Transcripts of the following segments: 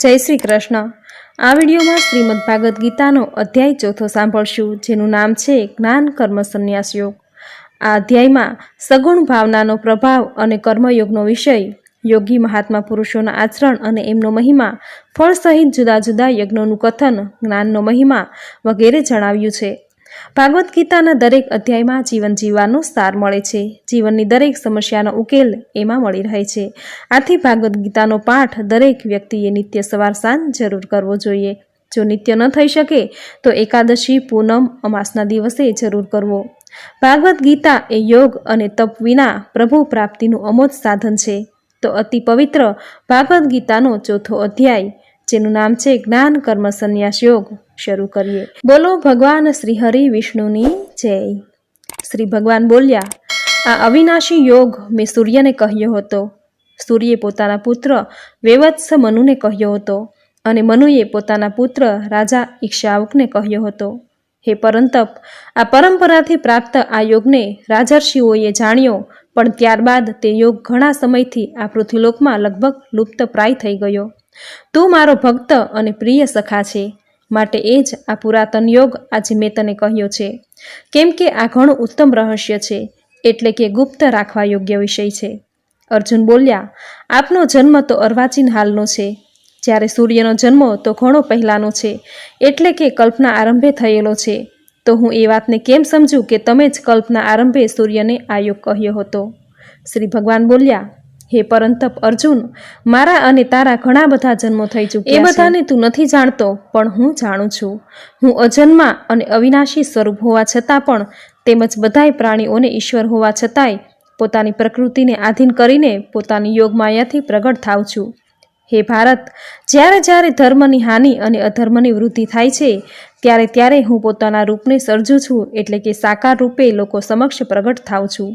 જય શ્રી કૃષ્ણ. આ વિડીયોમાં શ્રીમદ ભાગવદ્ ગીતાનો અધ્યાય ચોથો સાંભળશું, જેનું નામ છે જ્ઞાન કર્મ સંન્યાસ યોગ આ અધ્યાયમાં સગુણ ભાવનાનો પ્રભાવ અને કર્મયોગનો વિષય, યોગી મહાત્મા પુરુષોના આચરણ અને એમનો મહિમા, ફળ સહિત જુદા જુદા યજ્ઞોનું કથન, જ્ઞાનનો મહિમા વગેરે જણાવ્યું છે. ભાગવદ્ ગીતાના દરેક અધ્યાયમાં જીવન જીવવાનો સાર મળે છે. જીવનની દરેક સમસ્યાનો ઉકેલ એમાં મળી રહે છે. આથી ભાગવદ્ ગીતાનો પાઠ દરેક વ્યક્તિએ નિત્ય સવાર સાંજ જરૂર કરવો જોઈએ. જો નિત્ય ન થઈ શકે, તો એકાદશી, પૂનમ, અમાસના દિવસે જરૂર કરવો. ભાગવદ્ ગીતા એ યોગ અને તપ વિના પ્રભુ પ્રાપ્તિનું અમોજ સાધન છે. તો અતિ પવિત્ર ભાગવદ્ ગીતાનો ચોથો અધ્યાય જેનું નામ છે જ્ઞાન કર્મ સંન્યાસ યોગ. શરૂ કરીએ. બોલો ભગવાન શ્રી હરિ વિષ્ણુની જય. શ્રી ભગવાન બોલ્યા, આ અવિનાશી યોગ મેં સૂર્યને કહ્યો હતો. સૂર્યે પોતાના પુત્ર વેવત્સ મનુને કહ્યો હતો અને મનુએ પોતાના પુત્ર રાજા ઈક્ષાવકને કહ્યો હતો. હે પરંતપ આ પરંપરાથી પ્રાપ્ત આ યોગને રાજર્ષિઓએ જાણ્યો, પણ ત્યારબાદ તે યોગ ઘણા સમયથી આ પૃથ્વીલોકમાં લગભગ લુપ્ત પ્રાય થઈ ગયો. તું મારો ભક્ત અને પ્રિય સખા છે. માટે એ જ આ પુરાતન યોગ આજે મેં તને કહ્યો છે. કેમ કે આ ઘણું ઉત્તમ રહસ્ય છે, એટલે કે ગુપ્ત રાખવા યોગ્ય વિષય છે. અર્જુન બોલ્યા, આપનો જન્મ તો અર્વાચીન હાલનો છે. જ્યારે સૂર્યનો જન્મ તો ઘણો પહેલાંનો છે, એટલે કે કલ્પના આરંભે થયેલો છે. તો હું એ વાતને કેમ સમજું કે તમે જ કલ્પના આરંભે સૂર્યને આ યોગ કહ્યો હતો? શ્રી ભગવાન બોલ્યા હે પરંતપ અર્જુન મારા અને તારા ઘણા બધા જન્મો થઈ ચૂક્યા એ બધાને તું નથી જાણતો પણ હું જાણું છું. હું અજન્મા અને અવિનાશી સ્વરૂપ હોવા છતાં પણ તેમજ બધાય પ્રાણીઓને ઈશ્વર હોવા છતાંય પોતાની પ્રકૃતિને આધીન કરીને પોતાની યોગમાયાથી પ્રગટ થાવ છું. હે ભારત જ્યારે જ્યારે ધર્મની હાનિ અને અધર્મની વૃદ્ધિ થાય છે ત્યારે ત્યારે હું પોતાના રૂપને સર્જું છું એટલે કે સાકાર રૂપે લોકો સમક્ષ પ્રગટ થાઉં છું.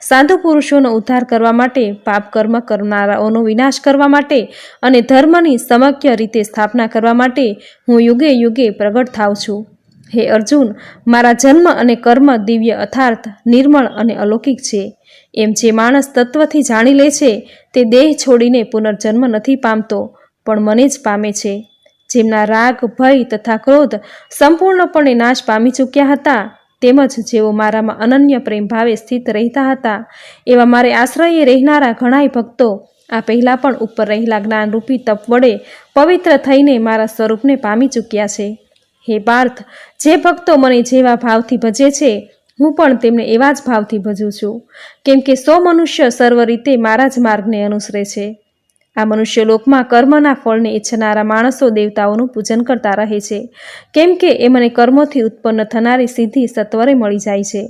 સાધુ પુરુષોનો ઉદ્ધાર કરવા માટે, પાપ કર્મ કરનારાઓનો વિનાશ કરવા માટે અને ધર્મની સમગ્ર રીતે સ્થાપના કરવા માટે હું યુગે યુગે પ્રગટ થાઉં છું. હે અર્જુન, મારા જન્મ અને કર્મ દિવ્ય અથાર્થ, નિર્મળ અને અલૌકિક છે. એમ જે માણસ તત્વથી જાણી લે છે, તે દેહ છોડીને પુનર્જન્મ નથી પામતો, પણ મને જ પામે છે. જેમના રાગ, ભય તથા ક્રોધ સંપૂર્ણપણે નાશ પામી ચૂક્યા હતા તેમજ જેઓ મારામાં અનન્ય પ્રેમ ભાવે સ્થિત રહેતા હતા, એવા મારે આશ્રયે રહેનારા ઘણાય ભક્તો આ પહેલાં પણ ઉપર રહેલા જ્ઞાનરૂપી તપ વડે પવિત્ર થઈને મારા સ્વરૂપને પામી ચૂક્યા છે. હે પાર્થ, જે ભક્તો મને જેવા ભાવથી ભજે છે, હું પણ તેમને એવા જ ભાવથી ભજું છું, કેમ કે સો મનુષ્ય સર્વ રીતે મારા જ માર્ગને અનુસરે છે. આ મનુષ્ય લોકમાં કર્મના ફળને ઈચ્છનારા માણસો દેવતાઓનું પૂજન કરતા રહે છે. કેમ કે એ મને કર્મોથી ઉત્પન્ન થનારી સિદ્ધિ સત્વરે મળી જાય છે.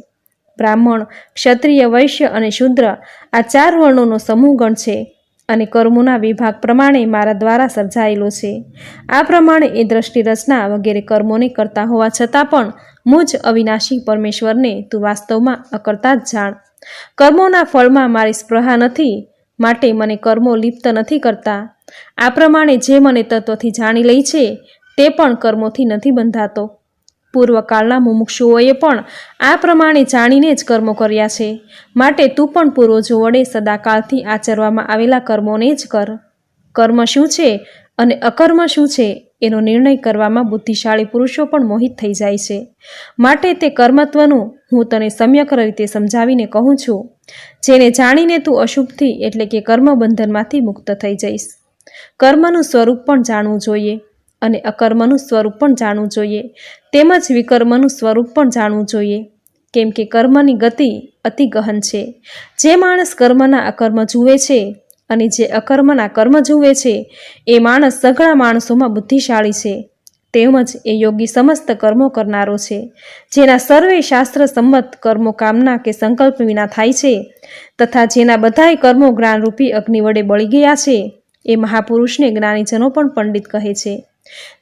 બ્રાહ્મણ, ક્ષત્રિય, વૈશ્ય અને શુદ્ર આ ચાર વર્ણોનો સમૂહ ગણ છે અને કર્મોના વિભાગ પ્રમાણે મારા દ્વારા સર્જાયેલો છે. આ પ્રમાણે એ દ્રષ્ટિ રચના વગેરે કર્મોને કરતા હોવા છતાં પણ મુજ અવિનાશી પરમેશ્વરને તું વાસ્તવમાં અકર્તા જ જાણ. કર્મોના ફળમાં મારી સ્પૃહા નથી માટે મને કર્મો લિપ્ત નથી કરતા. આ પ્રમાણે જે મને તત્વથી જાણી લે છે, તે પણ કર્મોથી નથી બંધાતો. પૂર્વકાળના મુમુક્ષુઓએ પણ આ પ્રમાણે જાણીને જ કર્મો કર્યા છે. માટે તું પણ પૂર્વજો વડે સદાકાળથી આચરવામાં આવેલા કર્મોને જ કર. કર્મ શું છે અને અકર્મ શું છે? એનો નિર્ણય કરવામાં બુદ્ધિશાળી પુરુષો પણ મોહિત થઈ જાય છે. માટે તે કર્મત્વનું હું તને સમ્યક રીતે સમજાવીને કહું છું. જેને જાણીને તું અશુભથી એટલે કે કર્મ બંધનમાંથી મુક્ત થઈ જઈશ. કર્મનું સ્વરૂપ પણ જાણવું જોઈએ અને અકર્મનું સ્વરૂપ પણ જાણવું જોઈએ. તેમજ વિકર્મનું સ્વરૂપ પણ જાણવું જોઈએ. કેમ કે કર્મની ગતિ અતિ ગહન છે. જે માણસ કર્મના અકર્મ જુએ છે અને જે અકર્મના કર્મ જુએ છે, એ માણસ સઘળા માણસોમાં બુદ્ધિશાળી છે. તેમજ એ યોગી સમસ્ત કર્મો કરનારો છે. જેના સર્વે શાસ્ત્ર સંમત કર્મો કામના કે સંકલ્પ વિના થાય છે, તથા જેના બધાય કર્મો જ્ઞાનરૂપી અગ્નિ વડે બળી ગયા છે, એ મહાપુરુષને જ્ઞાનીજનો પણ પંડિત કહે છે.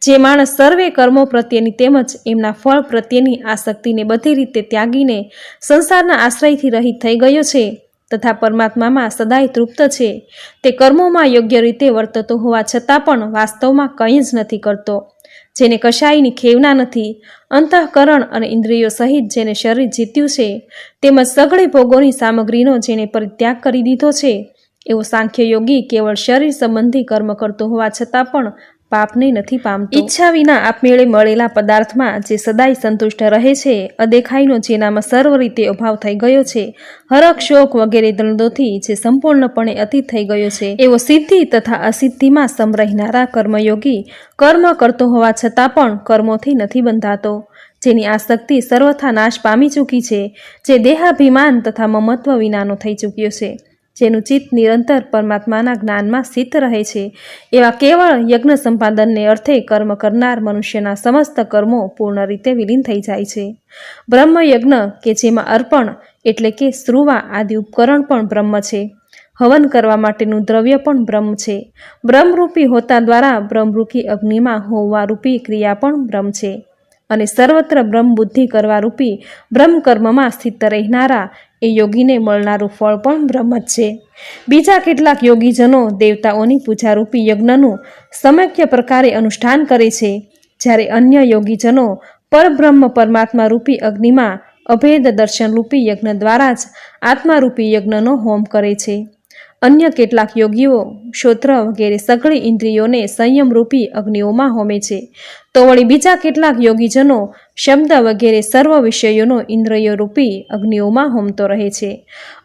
જે માણસ સર્વે કર્મો પ્રત્યેની તેમજ એમના ફળ પ્રત્યેની આસક્તિને બધી રીતે ત્યાગીને સંસારના આશ્રયથી રહિત થઈ ગયો છે તથા પરમાત્મામાં સદાય તૃપ્ત છે. તે કર્મોમાં યોગ્ય રીતે વર્તતો હોવા છતાં પણ વાસ્તવમાં કંઈ જ નથી કરતો. જેને કશાયની ખેવના નથી, અંતઃકરણ અને ઇન્દ્રિયો સહિત જેને શરીર જીત્યું છે, તેમજ સઘળી ભોગોની સામગ્રીનો જેને પરિત્યાગ કરી દીધો છે, એવો સાંખ્ય યોગી કેવળ શરીર સંબંધી કર્મ કરતો હોવા છતાં પણ પાપને નથી પામતો. ઈચ્છા વિના આપમેળે મળેલા પદાર્થમાં જે સદાય સંતુષ્ટ રહે છે, અદેખાઈનો જેનામાં સર્વ રીતે અભાવ થઈ ગયો છે હરક શોક વગેરે દ્વંદોથી જે સંપૂર્ણપણે અતીત થઈ ગયો છે, એવો સિદ્ધિ તથા અસિદ્ધિમાં સમ કર્મયોગી કર્મ કરતો હોવા છતાં પણ કર્મોથી નથી બંધાતો. જેની આસક્તિ સર્વથા નાશ પામી ચૂકી છે, જે દેહાભિમાન તથા મમત્વ વિનાનો થઈ ચૂક્યો છે. જેનું ચિત્ત નિરંતર પરમાત્માના જ્ઞાનમાં સ્થિત રહે છે. એવા કેવળ યજ્ઞ સંપાદનને અર્થે કર્મ કરનાર મનુષ્યના સમસ્ત કર્મો પૂર્ણ રીતે વિલીન થઈ જાય છે. બ્રહ્મ યજ્ઞ, કે જેમાં અર્પણ એટલે કે સ્રુવા આદિ ઉપકરણ પણ બ્રહ્મ છે. હવન કરવા માટેનું દ્રવ્ય પણ બ્રહ્મ છે. બ્રહ્મરૂપી હોતા દ્વારા બ્રહ્મરૂપી અગ્નિમાં હોવા રૂપી ક્રિયા પણ બ્રહ્મ છે. અને સર્વત્ર બ્રહ્મ બુદ્ધિ કરવા રૂપી બ્રહ્મ કર્મમાં સ્થિત રહેનારા એ યોગીને મળનારું ફળ પણ બ્રહ્મ જ છે. બીજા કેટલાક યોગીજનો દેવતાઓની પૂજારૂપી યજ્ઞનું સમયક્ય પ્રકારે અનુષ્ઠાન કરે છે. જ્યારે અન્ય યોગીજનો પરબ્રહ્મ પરમાત્મા રૂપી અગ્નિમાં અભેદ દર્શન રૂપી યજ્ઞ દ્વારા જ આત્મારૂપી યજ્ઞનો હોમ કરે છે. અન્ય કેટલાક યોગીઓ શ્રોત્ર વગેરે સઘળી ઇન્દ્રિયોને સંયમરૂપી અગ્નિઓમાં હોમે છે. તો વળી બીજા કેટલાક યોગીજનો શબ્દ વગેરે સર્વ વિષયોનો ઇન્દ્રિયોરૂપી અગ્નિઓમાં હોમતો રહે છે.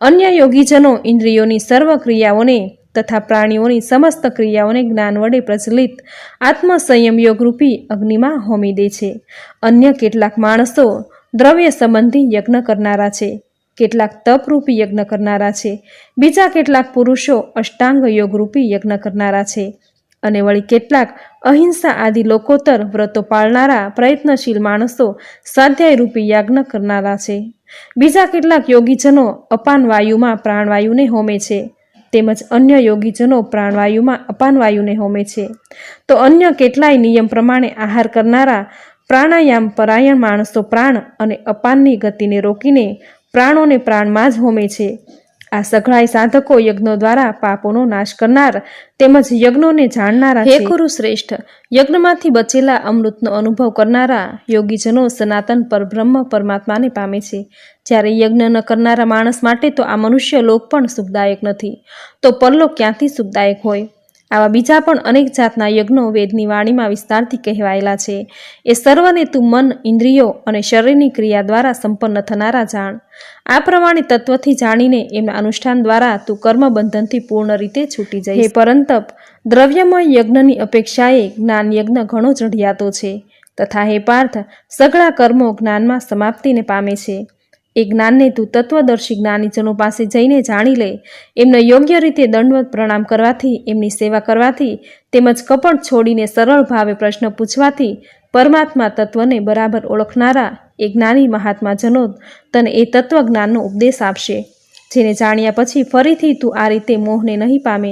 અન્ય યોગીજનો ઇન્દ્રિયોની સર્વ ક્રિયાઓને તથા પ્રાણીઓની સમસ્ત ક્રિયાઓને જ્ઞાન વડે પ્રચલિત આત્મસંયમ યોગરૂપી અગ્નિમાં હોમી દે છે. અન્ય કેટલાક માણસો દ્રવ્ય સંબંધી યજ્ઞ કરનારા છે, કેટલાક તપરૂપી યજ્ઞ કરનારા છે, બીજા કેટલાક પુરુષો અષ્ટાંગ યોગરૂપી યજ્ઞ કરનારા છે. અને વળી કેટલાક અહિંસા આદિ લોકોતર વ્રતો પાળનારા પ્રયત્નશીલ માણસો સ્વાધ્યાયરૂપી યજ્ઞ કરનારા છે. બીજા કેટલાક યોગીજનો અપાન વાયુમાં પ્રાણવાયુને હોમે છે. તેમજ અન્ય યોગીજનો પ્રાણવાયુમાં અપાનવાયુને હોમે છે. તો અન્ય કેટલાય નિયમ પ્રમાણે આહાર કરનારા પ્રાણાયામ પરાયણ માણસો પ્રાણ અને અપાનની ગતિને રોકીને પ્રાણોને પ્રાણમાં જ હોમે છે. આ સઘળાઈ સાધકો યજ્ઞો દ્વારા પાપોનો નાશ કરનાર તેમજ યજ્ઞોને જાણનારા હે ગુરુ શ્રેષ્ઠ. યજ્ઞમાંથી બચેલા અમૃતનો અનુભવ કરનારા યોગીજનો સનાતન પરબ્રહ્મ પરમાત્માને પામે છે. જ્યારે યજ્ઞ ન કરનારા માણસ માટે તો આ મનુષ્ય લોક પણ સુખદાયક નથી. તો પરલોક ક્યાંથી સુખદાયક હોય? આવા બીજા પણ અનેક જાતના યજ્ઞો વેદની વાણીમાં વિસ્તારથી કહેવાયેલા છે. એ સર્વને તું મન, ઇન્દ્રિયો અને શરીરની ક્રિયા દ્વારા સંપન્ન થનારા જાણ. આ પ્રમાણે તત્વથી જાણીને એમના અનુષ્ઠાન દ્વારા તું કર્મબંધનથી પૂર્ણ રીતે છૂટી જઈ હે પરંતપ, દ્રવ્યમય યજ્ઞની અપેક્ષાએ જ્ઞાન યજ્ઞ ઘણો ચઢિયાતો છે. તથા હે પાર્થ, સઘળા કર્મો જ્ઞાનમાં સમાપ્તિને પામે છે. એ જ્ઞાનને તું તત્વદર્શી જ્ઞાનીજનો પાસે જઈને જાણી લે. એમને યોગ્ય રીતે દંડવત પ્રણામ કરવાથી, એમની સેવા કરવાથી, તેમજ કપટ છોડીને સરળ ભાવે પ્રશ્ન પૂછવાથી પરમાત્મા તત્વને બરાબર ઓળખનારા એ જ્ઞાની મહાત્મા જનો તને એ તત્વજ્ઞાનનો ઉપદેશ આપશે. જેને જાણ્યા પછી ફરીથી તું આ રીતે મોહને નહીં પામે.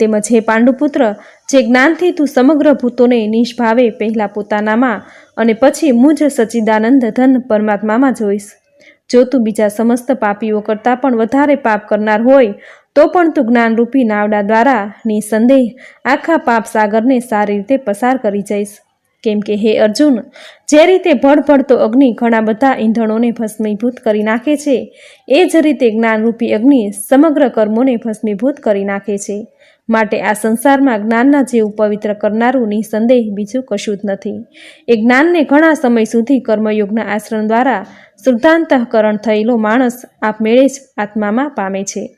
તેમજ હે પાંડુપુત્ર, જે જ્ઞાનથી તું સમગ્ર ભૂતોને નિષ્ભાવે પહેલાં પોતાનામાં અને પછી મુજ સચ્ચિદાનંદ ધન પરમાત્મામાં જોઈશ. જો તું બીજા સમસ્ત પાપીઓ કરતાં પણ વધારે પાપ કરનાર હોય, તો પણ તું જ્ઞાનરૂપી નાવડા દ્વારા નિસંદેહ આખા પાપ સાગરને સારી રીતે પસાર કરી જઈશ. કેમ કે હે અર્જુન, જે રીતે ભડભડતો અગ્નિ ઘણા બધા ઈંધણોને ભસ્મીભૂત કરી નાખે છે, એ જ રીતે જ્ઞાનરૂપી અગ્નિ સમગ્ર કર્મોને ભસ્મીભૂત કરી નાખે છે. માટે આ સંસારમાં જ્ઞાનના જેવું પવિત્ર કરનારું નિસંદેહ બીજું કશું જ નથી. એ જ્ઞાનને ઘણા સમય સુધી કર્મયોગના આશ્રમ દ્વારા શુદ્ધાંતઃકરણ થયેલો માણસ આપમેળે જ આત્મામાં પામે છે.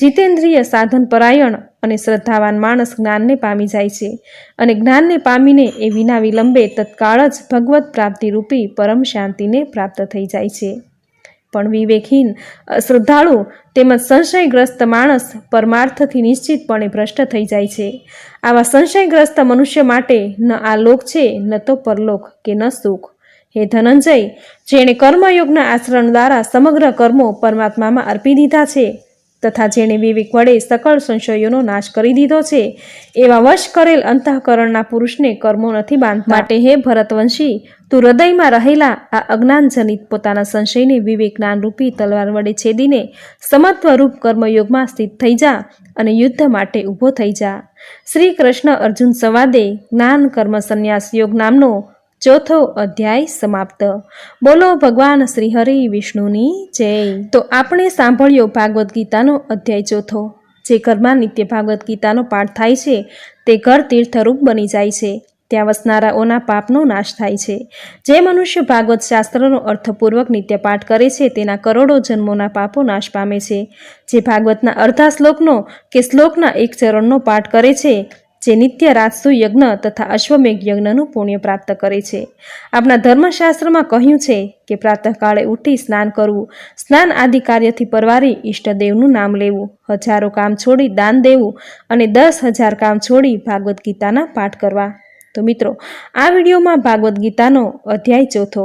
જીતેન્દ્રિય સાધન પરાયણ અને શ્રદ્ધાવાન માણસ જ્ઞાનને પામી જાય છે અને જ્ઞાનને પામીને એ વિના વિલંબે તત્કાળ જ ભગવત પ્રાપ્તિરૂપી પરમ શાંતિને પ્રાપ્ત થઈ જાય છે. પણ વિવેકહીન શ્રદ્ધાળુ તેમજ સંશયગ્રસ્ત માણસ પરમાર્થથી નિશ્ચિતપણે ભ્રષ્ટ થઈ જાય છે. આવા સંશયગ્રસ્ત મનુષ્ય માટે ન આ લોક છે, ન તો પરલોક કે ન સુખ. હે ધનંજય, જેણે કર્મયોગના આચરણ દ્વારા સમગ્ર કર્મો પરમાત્મામાં અર્પી દીધા છે. તથા જેણે વિવેક વડે સકળ સંશયોનો નાશ કરી દીધો છે, એવા વશ કરેલ અંતઃકરણના પુરુષને કર્મો નથી બાંધતા. માટે હે ભરતવંશી, તું હૃદયમાં રહેલા આ અજ્ઞાનજનિત પોતાના સંશયને વિવેક જ્ઞાનરૂપી તલવાર વડે છેદીને સમત્વરૂપ કર્મયોગમાં સ્થિત થઈ જા અને યુદ્ધ માટે ઊભો થઈ જા. શ્રી કૃષ્ણ અર્જુન સંવાદે જ્ઞાન કર્મ સંન્યાસ યોગ નામનો ચોથો અધ્યાય સમાપ્ત. બોલો ભગવાન શ્રી હરિ વિષ્ણુની જય. તો આપણે સાંભળ્યો ભાગવદ્ ગીતાનો અધ્યાય ચોથો. જે ઘરમાં નિત્ય ભાગવદ્ ગીતાનો પાઠ થાય છે, તે ઘર તીર્થરૂપ બની જાય છે. ત્યાં વસનારાઓના પાપનો નાશ થાય છે. જે મનુષ્ય ભાગવત શાસ્ત્રનો અર્થપૂર્વક નિત્ય પાઠ કરે છે, તેના કરોડો જન્મોના પાપો નાશ પામે છે. જે ભાગવતના અર્ધા શ્લોકનો કે શ્લોકના એક ચરણનો પાઠ કરે છે જે નિત્ય રાજસુ યજ્ઞ તથા અશ્વમેઘ યજ્ઞનું પુણ્ય પ્રાપ્ત કરે છે. આપણા ધર્મશાસ્ત્રમાં કહ્યું છે કે પ્રાતઃકાળે ઉઠી સ્નાન કરવું, સ્નાન આદિ કાર્યથી પરવારી ઈષ્ટદેવનું નામ લેવું, હજારો કામ છોડી દાન દેવું અને દસ હજાર કામ છોડી ભાગવદ્ ગીતાના પાઠ કરવા. તો મિત્રો, આ વિડીયોમાં ભાગવદ્ ગીતાનો અધ્યાય ચોથો